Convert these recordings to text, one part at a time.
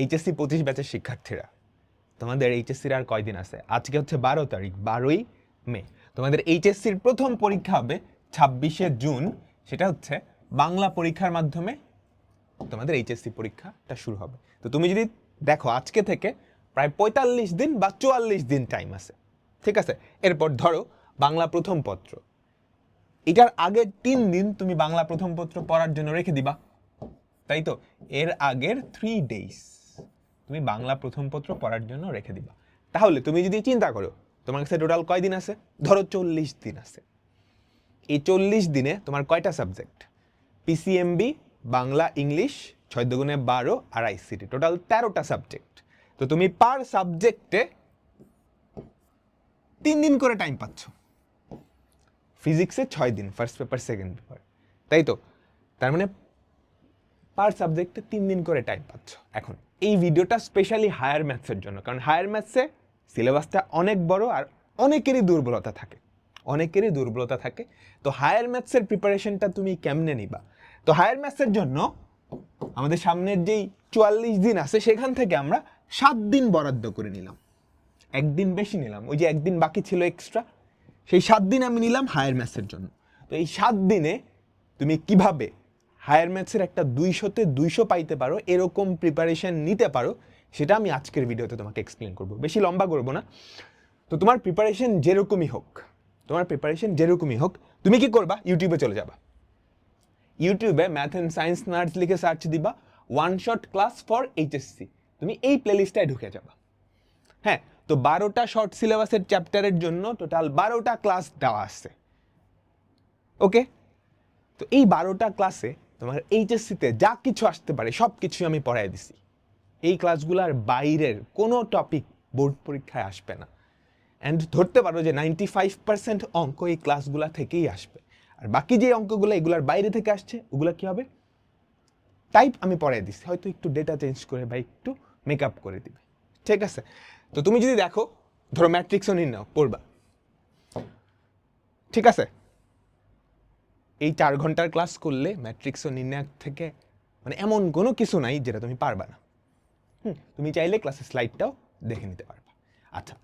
HSC পঁচিশ ব্যাচের শিক্ষার্থীরা। তোমাদের এইচএসসির আর কয়দিন আছে? আজকে হচ্ছে বারো তারিখ, বারোই মে। তোমাদের এইচএসসির প্রথম পরীক্ষা হবে ছাব্বিশে জুন। সেটা হচ্ছে বাংলা পরীক্ষার মাধ্যমে তোমাদের এইচএসসি পরীক্ষাটা শুরু হবে। তো তুমি যদি দেখো আজকে থেকে প্রায় পঁয়তাল্লিশ দিন বা চুয়াল্লিশ দিন টাইম আছে। ঠিক আছে? এরপর ধরো বাংলা প্রথম পত্র। এটার আগের তিন দিন তুমি বাংলা প্রথম পত্র পড়ার জন্য রেখে দিবা। তাই তো? এর আগের থ্রি ডেইস তুমি বাংলা প্রথম পত্র পড়ার জন্য রেখে দিবা। তাহলে তুমি যদি চিন্তা করো, তোমার কাছে টোটাল কয় দিন আছে? ধরো চল্লিশ দিন আছে। এই চল্লিশ দিনে তোমার কয়টা সাবজেক্ট পিসিএমবি বাংলা, ইংলিশ, ছয় দুগুণে বারো আর আইসিটি টোটাল তেরোটা সাবজেক্ট তো তুমি পার সাবজেক্টে তিন দিন করে টাইম পাচ্ছ। ফিজিক্সে ছয় দিন ফার্স্ট পেপার সেকেন্ড পেপার তাই তো? তার মানে পার সাবজেক্টে তিন দিন করে টাইম পাচ্ছ। এখন এই ভিডিওটা স্পেশালি হায়ার ম্যাথসের জন্য, কারণ হায়ার ম্যাথসে সিলেবাসটা অনেক বড় আর অনেকেরই দুর্বলতা থাকে, অনেকেরই দুর্বলতা থাকে। তো হায়ার ম্যাথসের প্রিপারেশনটা তুমি কেমনে নিবা? তো হায়ার ম্যাথসের জন্য আমাদের সামনের যেই চুয়াল্লিশ দিন আছে, সেখান থেকে আমরা সাত দিন বরাদ্দ করে নিলাম। একদিন বেশি নিলাম, ওই যে একদিন বাকি ছিল এক্সট্রা সেই সাত দিন আমি নিলাম হায়ার ম্যাথসের জন্য। তো এই সাত দিনে তুমি কীভাবে হায়ার ম্যাথসের একটা দুইশোতে দুইশো পাইতে পারো, এরকম প্রিপারেশন নিতে পারো, সেটা আমি আজকের ভিডিওতে তোমাকে এক্সপ্লেন করব। বেশি লম্বা করব না। তো তোমার প্রিপারেশন যেরকমই হোক, তোমার প্রিপারেশন যেরকমই হোক, তুমি কি করবা? ইউটিউবে চলে যাবা। ইউটিউবে ম্যাথ অ্যান্ড সায়েন্স নার্স লিখে সার্চ দিবা one shot class for HSC তুমি এই প্লেলিস্টটায় ঢুকে যাবা। হ্যাঁ তো বারোটা শর্ট সিলেবাসের চ্যাপ্টারের জন্য টোটাল বারোটা ক্লাস দেওয়া আছে। ওকে তো এই বারোটা ক্লাসে তোমার এইচএসসিতে যা কিছু আসতে পারে সব কিছুই আমি পড়াই দিছি। এই ক্লাসগুলোর বাইরের কোনো টপিক বোর্ড পরীক্ষায় আসবে না। অ্যান্ড ধরতে পারো যে নাইনটি ফাইভ পার্সেন্ট অঙ্ক এই ক্লাসগুলো থেকেই আসবে। আর বাকি যে অঙ্কগুলো এগুলার বাইরে থেকে আসছে, ওগুলো কী হবে? টাইপ আমি পড়াই দিছি। হয়তো একটু ডেটা চেঞ্জ করে বা একটু মেকআপ করে দিবে। ঠিক আছে? তো তুমি যদি দেখো, ধরো ম্যাট্রিক্সও নির্ণয় পড়বা। ঠিক আছে? এই চার ঘণ্টার ক্লাস করলে ম্যাট্রিক্স ও নির্ণায়ক থেকে মানে এমন কোনো কিছু নাই যেটা তুমি পারবা না। হুম, তুমি চাইলে ক্লাসের স্লাইডটাও দেখে নিতে পারবা। আচ্ছা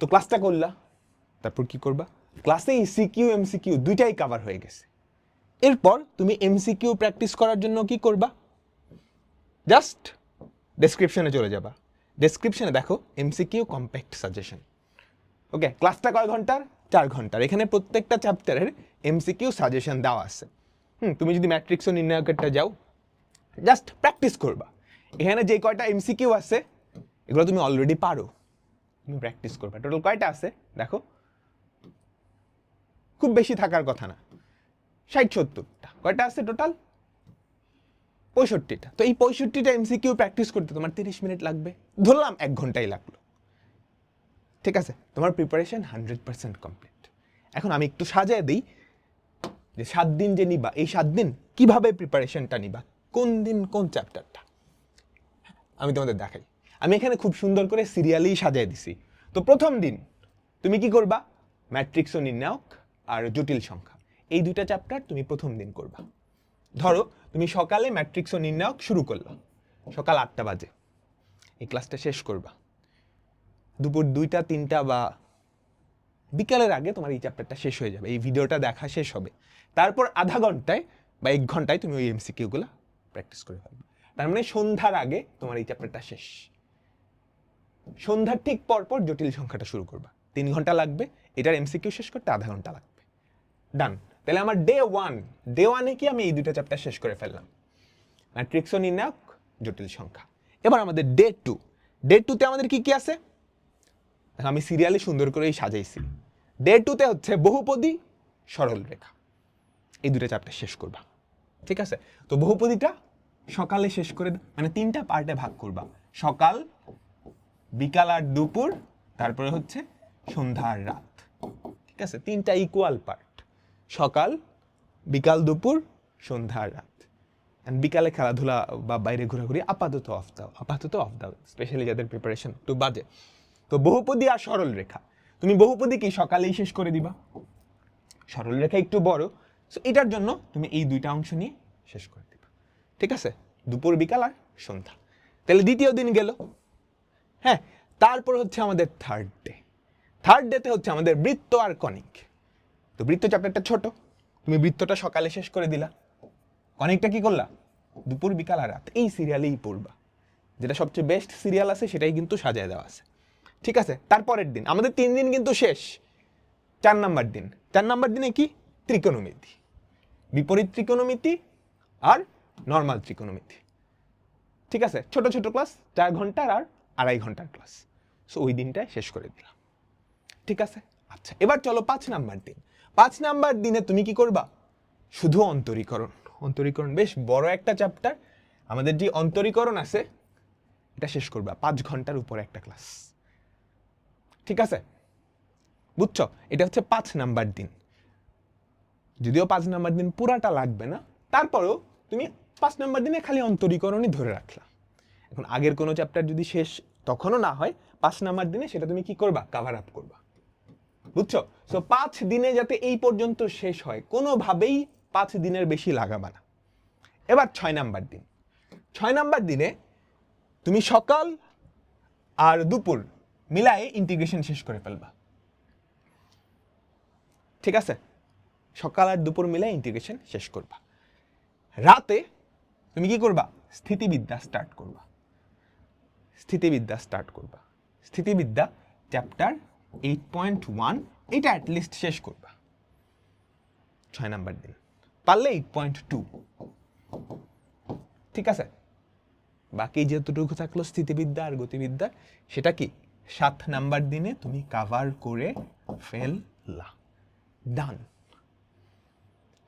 তো ক্লাসটা করলা, তারপর কি করবা? ক্লাসে সিকিউ এমসিকিউ দুইটাই কভার হয়ে গেছে। এরপর তুমি এমসিকিউ প্র্যাকটিস করার জন্য কি করবা? জাস্ট ডেসক্রিপশনে চলে যাবা। ডেসক্রিপশনে দেখো এমসিকিউ কম্প্যাক্ট সাজেশন ওকে ক্লাসটা কয় ঘণ্টার? চার ঘণ্টার। এখানে প্রত্যেকটা চ্যাপ্টারের এমসিকিউ সাজেশন দেওয়া আছে। হুম, তুমি যদি ম্যাট্রিক্স ও নির্ণায়কেরটা যাও জাস্ট প্র্যাকটিস করবা। এখানে যে কয়টা এমসিকিউ আছে, এগুলো তুমি অলরেডি পারো। তুমি প্র্যাকটিস করবা। টোটাল কয়টা আছে? দেখো। খুব বেশি থাকার কথা না। ষাট সত্তরটা। কয়টা আছে টোটাল পঁয়ষট্টিটা। তো এই পঁয়ষট্টিটা এমসিকিউ প্র্যাকটিস করতে তোমার তিরিশ মিনিট লাগবে। ধরলাম এক ঘন্টাই লাগল। ঠিক আছে, তোমার প্রিপারেশন হান্ড্রেড পার্সেন্ট কমপ্লিট এখন আমি একটু সাজায় দিই যে সাত দিন যে নিবা, এই সাত দিন কীভাবে প্রিপারেশনটা নিবা, কোন দিন কোন চ্যাপ্টারটা আমি তোমাদের দেখাই। আমি এখানে খুব সুন্দর করে সিরিয়ালি সাজায় দিছি। তো প্রথম দিন তুমি কি করবা? ম্যাট্রিক্স ও নির্ণায়ক আর জটিল সংখ্যা। এই দুইটা চ্যাপ্টার তুমি প্রথম দিন করবা। ধরো, তুমি সকালে ম্যাট্রিক্স ও নির্ণায়ক শুরু করলা। সকাল আটটা বাজে। এই ক্লাসটা শেষ করবা। দুপুর দুইটা, তিনটা বা বিকালের আগে তোমার এই চ্যাপ্টারটা শেষ হয়ে যাবে, এই ভিডিওটা দেখা শেষ হবে। তারপর আধা ঘন্টায় বা এক ঘন্টায় তুমি ওই এমসিকিউগুলো প্র্যাকটিস করে ফেলবে তার মানে সন্ধ্যার আগে তোমার এই চ্যাপ্টারটা শেষ। সন্ধ্যার ঠিক পরপর জটিল সংখ্যাটা শুরু করবা। তিন ঘণ্টা লাগবে, এটার এমসিকিউ শেষ করতে আধা ঘণ্টা লাগবে। ডান তাহলে আমার ডে ওয়ান ডে ওয়ানে কি আমি এই দুটো চ্যাপ্টার শেষ করে ফেললাম? ম্যাট্রিক্স ও নির্ণায়ক, জটিল সংখ্যা। এবার আমাদের ডে টু ডে টুতে আমাদের কি কি আছে? আমি সিরিয়ালি সুন্দর করেই সাজাইছি। ডে টুতে হচ্ছে বহুপদী, সরল রেখা। এই দুটো চ্যাপ্টার শেষ করবা। ঠিক আছে? তো বহুপদীটা সকালে শেষ করে মানে তিনটা পার্টে ভাগ করবা। সকাল, বিকাল আর দুপুর, তারপরে হচ্ছে সন্ধ্যা আর রাত। ঠিক আছে? তিনটা ইকুয়াল পার্ট সকাল, বিকাল, দুপুর, সন্ধ্যা আর রাত। অ্যান্ড বিকালে খেলাধুলা বা বাইরে ঘোরাঘুরি আপাতত অফ দাও। আপাতত অফ দাও। স্পেশালি যাদের প্রিপারেশন একটু বাজে। তো বহুপদী আর সরল রেখা। তুমি বহুপদী কি সকালেই শেষ করে দিবা? সরল রেখা একটু বড় সো এটার জন্য তুমি এই দুইটা অংশ নিয়ে শেষ করে দিবা। ঠিক আছে? দুপুর, বিকাল আর সন্ধ্যা। তাহলে দ্বিতীয় দিন গেল। হ্যাঁ তারপর হচ্ছে আমাদের থার্ড ডে থার্ড ডেতে হচ্ছে আমাদের বৃত্ত আর কনিক তো বৃত্ত চ্যাপ্টারটা ছোট। তুমি বৃত্তটা সকালে শেষ করে দিলা। কনিকটা কি করলা? দুপুর, বিকাল আর রাত। এই সিরিয়ালেই পড়বা। যেটা সবচেয়ে বেস্ট সিরিয়াল আছে, সেটাই কিন্তু সাজায় দেওয়া আছে। ঠিক আছে? তারপরের দিন। আমাদের তিন দিন কিন্তু শেষ। চার নাম্বার দিন। চার নাম্বার দিনে কি? ত্রিকোণমিতি। বিপরীত ত্রিকোণমিতি আর নর্মাল ত্রিকোণমিতি। ঠিক আছে? ছোট ছোট ক্লাস চার ঘণ্টার আর আড়াই ঘণ্টার ক্লাস সো ওই দিনটায় শেষ করে দিলাম। ঠিক আছে? আচ্ছা এবার চলো পাঁচ নাম্বার দিন। পাঁচ নাম্বার দিনে তুমি কি করবা? শুধু অন্তরীকরণ। অন্তরীকরণ বেশ বড় একটা চ্যাপ্টার আমাদের যে অন্তরীকরণ আছে, এটা শেষ করবা। পাঁচ ঘণ্টার উপরে একটা ক্লাস ঠিক আছে? বুঝছ? এটা হচ্ছে পাঁচ নাম্বার দিন। যদিও পাঁচ নাম্বার দিন পুরাটা লাগবে না, তারপরেও তুমি পাঁচ নাম্বার দিনে খালি অন্তরীকরণই ধরে রাখলা। এখন আগের কোনো চ্যাপ্টার যদি শেষ তখনও না হয়, পাঁচ নাম্বার দিনে সেটা তুমি কি করবা? কাভার আপ করবা। বুঝছ? সো পাঁচ দিনে যাতে এই পর্যন্ত শেষ হয়, কোনোভাবেই পাঁচ দিনের বেশি লাগাবা না। এবার ছয় নাম্বার দিন। ছয় নাম্বার দিনে তুমি সকাল আর দুপুর মিলায়ে ইন্টিগ্রেশন শেষ করে ফেলবা। ঠিক আছে? সকাল আর দুপুর মিলে ইন্টিগ্রেশন শেষ করবা। রাতে তুমি কি করবা? স্থিতিবিদ্যা স্টার্ট করবা। স্থিতিবিদ্যা স্টার্ট করবা। স্থিতিবিদ্যা চ্যাপ্টার এইট পয়েন্ট ওয়ান এটা অ্যাটলিস্ট শেষ করবা। ছয় নাম্বার দিন। পারলে এইট পয়েন্ট টু ঠিক আছে? বাকি যেতটুকু থাকল স্থিতিবিদ্যা আর গতিবিদ্যা, সেটা কি? সাত নাম্বার দিনে তুমি কাভার করে ফেললা। ডান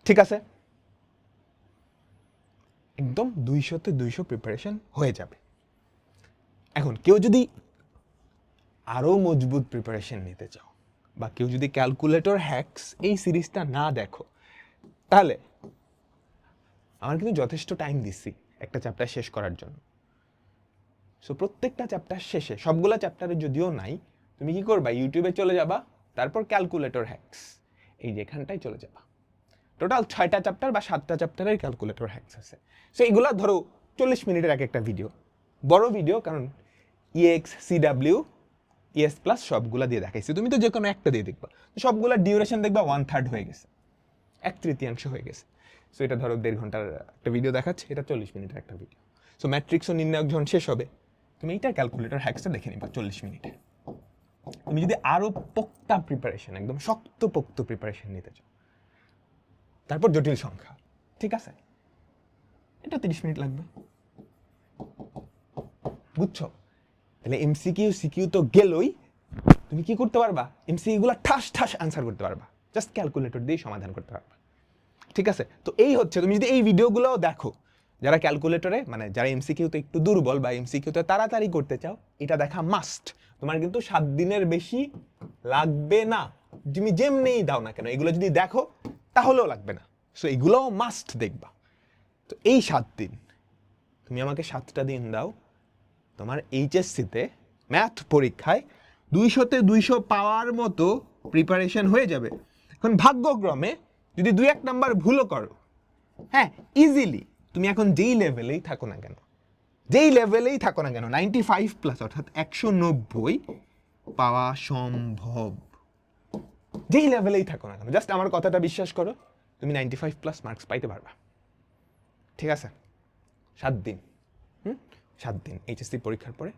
ঠিক আছে? একদম দুইশোতে দুইশো প্রিপারেশন হয়ে যাবে। এখন কেউ যদি আরও মজবুত প্রিপারেশন নিতে চাও বা কেউ যদি ক্যালকুলেটর হ্যাক্স এই সিরিজটা না দেখো, তাহলে আমার কিন্তু যথেষ্ট টাইম দিচ্ছি একটা চ্যাপ্টার শেষ করার জন্য। সো প্রত্যেকটা চ্যাপ্টার শেষে, সবগুলা চ্যাপ্টারে যদিও নাই, তুমি কি করবা? ইউটিউবে চলে যাবা, তারপর ক্যালকুলেটর হ্যাক্স এই যে এখানটায় চলে যাবা। টোটাল ছয়টা চ্যাপ্টার বা সাতটা চ্যাপ্টারের ক্যালকুলেটর হ্যাক্স আছে। সো এগুলো ধরো চল্লিশ মিনিটের এক একটা ভিডিও বড় ভিডিও কারণ ইএক্স সিডাব্লিউ ইএস প্লাস সবগুলা দিয়ে দেখাইছি। তুমি তো যে কোনো একটা দিয়ে দেখবা। তো সবগুলা ডিউরেশন দেখবা ওয়ান থার্ড হয়ে গেছে। এক তৃতীয়াংশ হয়ে গেছে। সো এটা ধরো দেড় ঘণ্টার একটা ভিডিও দেখাচ্ছে। এটা চল্লিশ মিনিটের একটা ভিডিও সো ম্যাট্রিক্স ও নির্ণায়ক যখন শেষ হবে তুমি এইটা ক্যালকুলেটর হ্যাক্সটা দেখে নিবা চল্লিশ মিনিটে। তুমি যদি আরও পোক্তা প্রিপারেশন একদম শক্ত পোক্ত প্রিপারেশন নিতে চাও, তারপর জটিল সংখ্যা, ঠিক আছে? এটা তিরিশ মিনিট লাগবে। বুঝছ? তাহলে এমসিকিউ সিকিউ তো গেলই। তুমি কি করতে পারবা? এমসিকিউগুলো ঠাস ঠাস আনসার করতে পারবা। জাস্ট ক্যালকুলেটর দিয়ে সমাধান করতে পারবা। ঠিক আছে? তো এই হচ্ছে, তুমি যদি এই ভিডিওগুলোও দেখো যারা ক্যালকুলেটরে মানে যারা এমসিকিউতে একটু দুর্বল বা এমসিকিউতে তাড়াতাড়ি করতে চাও, এটা দেখা মাস্ট তোমার কিন্তু সাত দিনের বেশি লাগবে না। তুমি যেমনিই দাও না কেন, এগুলো যদি দেখো, তাহলেও লাগবে না। সো এগুলোও মাস্ট দেখবা। তো এই সাত দিন, তুমি আমাকে সাতটা দিন দাও, তোমার এইচএসসিতে ম্যাথ পরীক্ষায় দুইশোতে দুইশো পাওয়ার মতো প্রিপারেশন হয়ে যাবে। এখন ভাগ্যক্রমে যদি দুই এক নাম্বার ভুলও করো হ্যাঁ ইজিলি তুমি এখন যেই লেভেলেই থাকো না কেন? যেই লেভেলেই থাকো না কেন? নাইনটি ফাইভ প্লাস অর্থাৎ একশো নব্বই পাওয়া সম্ভব। যেই লেভেলেই থাকো না কেন? জাস্ট আমার কথাটা বিশ্বাস করো, তুমি নাইনটি ফাইভ প্লাস মার্কস পাইতে পারবা। ঠিক আছে? সাত দিন। হুম? সাত দিন এইচএসসি পরীক্ষার পরে।